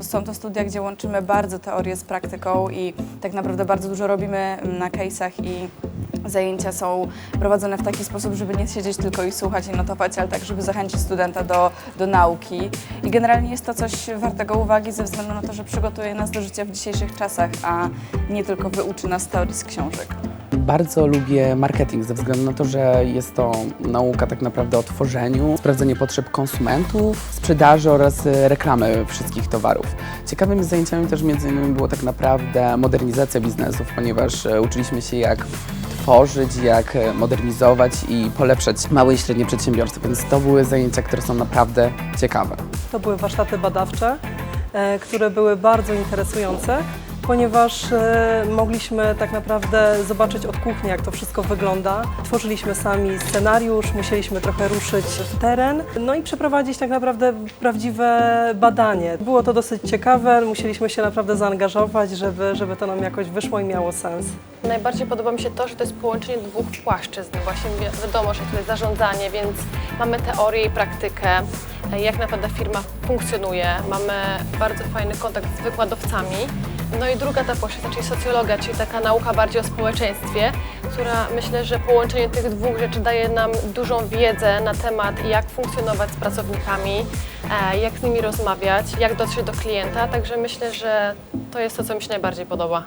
Są to studia, gdzie łączymy bardzo teorię z praktyką i tak naprawdę bardzo dużo robimy na case'ach i zajęcia są prowadzone w taki sposób, żeby nie siedzieć tylko i słuchać i notować, ale tak, żeby zachęcić studenta do, do nauki. I generalnie jest to coś wartego uwagi ze względu na to, że przygotuje nas do życia w dzisiejszych czasach, a nie tylko wyuczy nas teorii z książek. Bardzo lubię marketing ze względu na to, że jest to nauka tak naprawdę o tworzeniu, sprawdzenie potrzeb konsumentów, sprzedaży oraz e, reklamy wszystkich towarów. Ciekawymi zajęciami też między innymi było tak naprawdę modernizacja biznesów, ponieważ e, uczyliśmy się jak tworzyć, jak e, modernizować i polepszać małe i średnie przedsiębiorstwa, więc to były zajęcia, które są naprawdę ciekawe. To były warsztaty badawcze, e, które były bardzo interesujące, ponieważ e, mogliśmy tak naprawdę zobaczyć od kuchni, jak to wszystko wygląda. Tworzyliśmy sami scenariusz, musieliśmy trochę ruszyć w teren, no i przeprowadzić tak naprawdę prawdziwe badanie. Było to dosyć ciekawe, musieliśmy się naprawdę zaangażować, żeby, żeby to nam jakoś wyszło i miało sens. Najbardziej podoba mi się to, że to jest połączenie dwóch płaszczyzn. Właśnie wi- wiadomo, że tutaj zarządzanie, więc mamy teorię i praktykę, e, jak naprawdę firma funkcjonuje. Mamy bardzo fajny kontakt z wykładowcami. No i druga ta płaszczyzna, czyli socjologia, czyli taka nauka bardziej o społeczeństwie, która myślę, że połączenie tych dwóch rzeczy daje nam dużą wiedzę na temat, jak funkcjonować z pracownikami, e, jak z nimi rozmawiać, jak dotrzeć do klienta. Także myślę, że to jest to, co mi się najbardziej podoba.